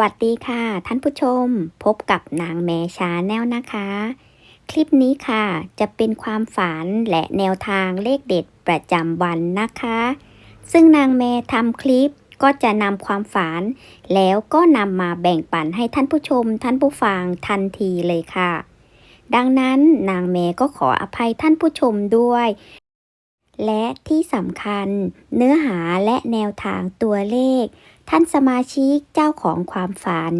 วัสดีค่ะ ท่านผู้ชม พบกับนางแมชาแนลนะคะ คลิปนี้ค่ะจะเป็นความฝันและแนวทางเลขเด็ดประจำวันนะคะ ซึ่งนางแมทำคลิปก็จะนำความฝัน แล้วก็นำมาแบ่งปันให้ท่านผู้ชม ท่านผู้ฟังทันทีเลยค่ะ ดังนั้นนางแมก็ขออภัยท่านผู้ชมด้วย และที่สำคัญ เนื้อหาและแนวทางตัวเลข ท่านสมาชิกเจ้าของความฝัน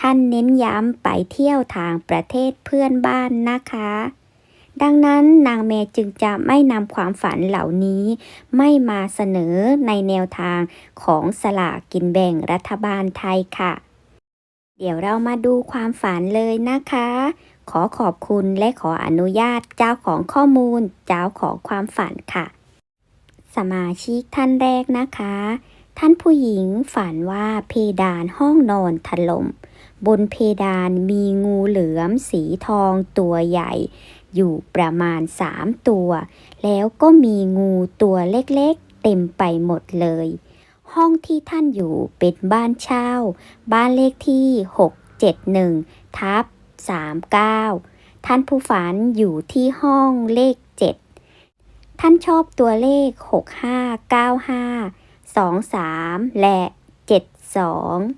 ท่านเน้นย้ำไปเที่ยวทางประเทศเพื่อนบ้านนะคะ ดังนั้นนางเมจึงจะไม่นำความฝันเหล่านี้ ไม่มาเสนอในแนวทางของสลากกินแบ่งรัฐบาลไทยค่ะ เดี๋ยวเรามาดูความฝันเลยนะคะ ขอขอบคุณและขออนุญาตเจ้าของข้อมูล เจ้าของความฝันค่ะ สมาชิกท่านแรกนะคะ ท่านผู้หญิงฝันว่าเพดานห้องนอนถล่ม บนเพดานมีงูเหลือมสีทองตัวใหญ่ อยู่ประมาณ3ตัว แล้วก็มีงูตัวเล็กๆ เต็มไปหมดเลย ห้องที่ท่านอยู่เป็นบ้านเช่า บ้านเลขที่ 671 ทับ 39 ท่านผู้ฝันอยู่ที่ห้องเลข 7 ท่านชอบตัวเลข 6595 23 และ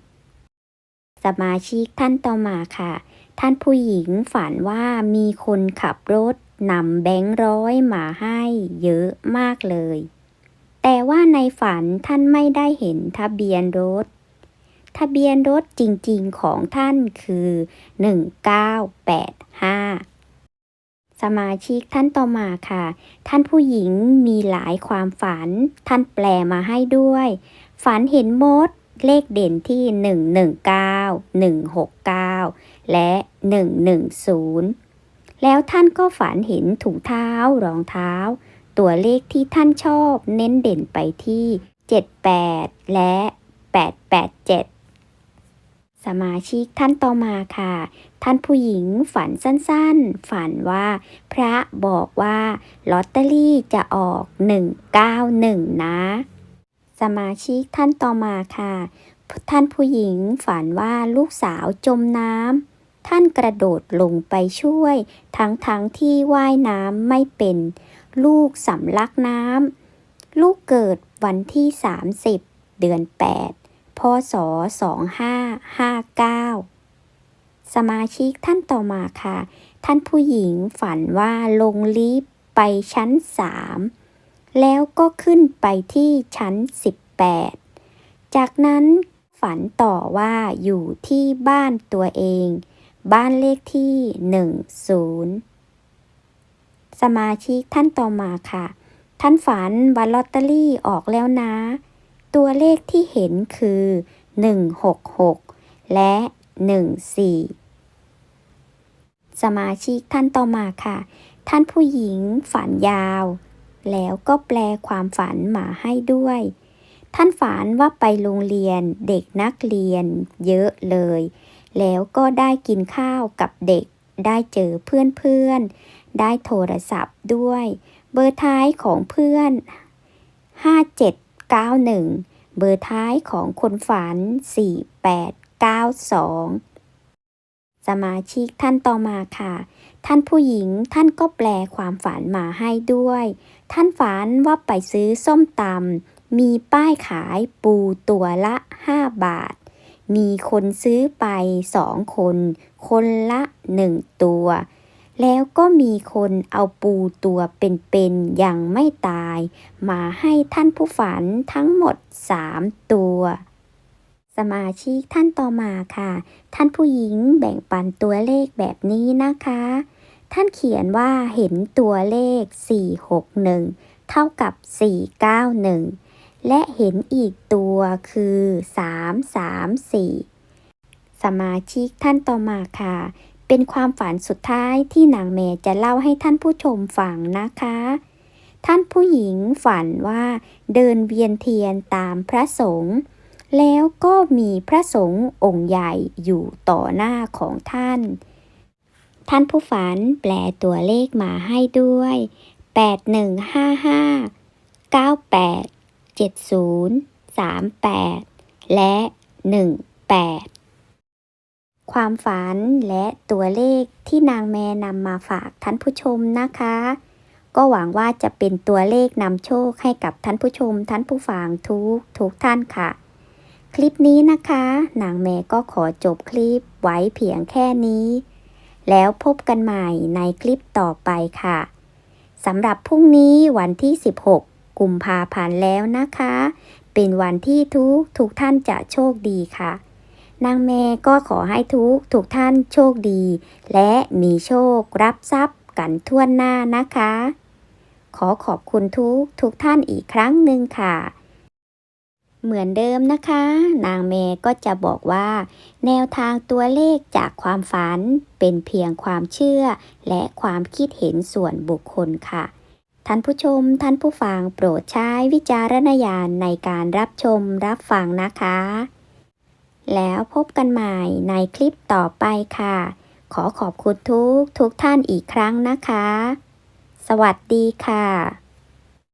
72 สมาชิกท่านต่อมาค่ะ ท่านผู้หญิงฝันว่ามีคนขับรถนำแบงค์ร้อยมาให้เยอะมากเลย แต่ว่าในฝันท่านไม่ได้เห็นทะเบียนรถ ทะเบียนรถจริงๆของท่านคือ 1985 สมาชิกท่านต่อมาค่ะ ท่านผู้หญิงมีหลายความฝัน ท่านแปลมาให้ด้วย ฝันเห็นมดเลขเด่นที่ 119 169 และ 110 แล้วท่านก็ฝันเห็นถุงเท้ารองเท้า ตัวเลขที่ท่านชอบเน้นเด่นไปที่ 78 และ 887 สมาชิกท่านต่อมาค่ะ ท่านผู้หญิงฝันสั้นๆ ฝันว่า พระบอกว่าลอตเตอรี่จะออก 191 นะ สมาชิกท่านต่อมาค่ะ ท่านผู้หญิงฝันว่าลูกสาวจมน้ำท่านกระโดดลงไปช่วย ทั้งๆทที่ว่ายน้ำไม่เป็น ลูกสำลักน้ำลูกเกิดวันที่ 30 เดือน 8 พศ 2559 สมาชิกท่านต่อมาค่ะ ท่านผู้หญิงฝันว่าลงลิฟต์ไปชั้น 3 แล้วก็ขึ้นไปที่ชั้น 18 จากนั้นฝันต่อว่าอยู่ที่บ้านตัวเอง บ้านเลขที่ 10 สมาชิกท่านต่อมาค่ะ ท่านฝันว่าลอตเตอรี่ออกแล้วนะ ตัวเลขที่เห็นคือ 166 และ 14 สมาชิกท่านต่อมาค่ะ ท่านผู้หญิงฝันยาว แล้วก็แปลความฝันมาให้ด้วย ท่านฝันว่าไปโรงเรียนเด็กนักเรียนเยอะเลย แล้วก็ได้กินข้าวกับเด็ก ได้เจอเพื่อนๆ ได้โทรศัพท์ด้วย เบอร์ท้ายของเพื่อน 91 เบอร์ท้ายของคนฝัน 4892 สมาชิกท่านต่อมาค่ะ ท่านผู้หญิงท่านก็แปลความฝันมาให้ด้วย ท่านฝันว่าไปซื้อส้มตำมีป้ายขายปูตัวละ 5 บาท มีคนซื้อไปสองคน คนละหนึ่งตัว แล้วก็มีคนเอาปูตัวเป็นๆยังไม่ตาย มาให้ท่านผู้ฝันทั้งหมด3ตัว สมาชิกท่านต่อมาค่ะ ท่านผู้หญิงแบ่งปันตัวเลขแบบนี้นะคะ ท่านเขียนว่าเห็นตัวเลข 461 เท่ากับ 491 และเห็นอีกตัวคือ 334 สมาชิกท่านต่อมาค่ะ เป็นความฝันสุดท้ายที่นางเมจะเล่าให้ท่านผู้ชมฟังนะคะ ท่านผู้หญิงฝันว่าเดินเวียนเทียนตามพระสงฆ์แล้วก็มีพระสงฆ์องค์ใหญ่อยู่ต่อหน้าของท่าน ท่านผู้ฝันแปลตัวเลขมาให้ด้วย 8155 98 70 38 และ 18 ความฝันและตัวเลขที่นางแมนำมาฝากท่านผู้ชมนะคะ ก็หวังว่าจะเป็นตัวเลขนำโชคให้กับท่านผู้ชม ท่านผู้ฟังทุกทุกท่านค่ะ คลิปนี้นะคะ นางแม่ก็ขอจบคลิปไว้เพียงแค่นี้ แล้วพบกันใหม่ในคลิปต่อไปค่ะสำหรับพรุ่งนี้วันที่ 16 กุมภาพันธ์แล้วนะคะ เป็นวันที่ทุกทุกท่านจะโชคดีค่ะ นางแม่ก็ขอให้ทุกทุกท่านโชคดี และมีโชครับทรัพย์กันทั่วหน้านะคะ ขอขอบคุณทุกทุกท่านอีกครั้งหนึ่งค่ะ เหมือนเดิมนะคะ นางเมย์ก็จะบอกว่า แนวทางตัวเลขจากความฝันเป็นเพียงความเชื่อ และความคิดเห็นส่วนบุคคลค่ะท่านผู้ชม ท่านผู้ฟังโปรดใช้วิจารณญาณในการรับชมรับฟังนะคะ แล้วพบกันใหม่ในคลิปต่อไปค่ะ ขอขอบคุณทุกทุกท่านอีกครั้งนะคะ สวัสดีค่ะ